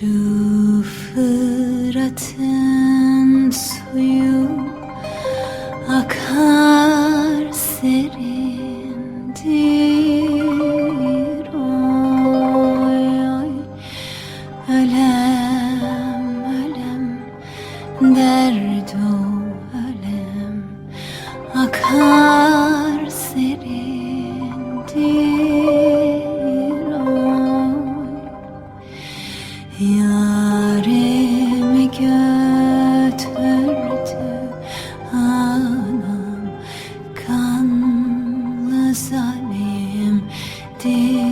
Şu Fırat'ın suyu akar serindir. Oy oy. Ölem ölem. Derdo ölem. Akar Yarimi götürdü anam Kanlı zalim değil.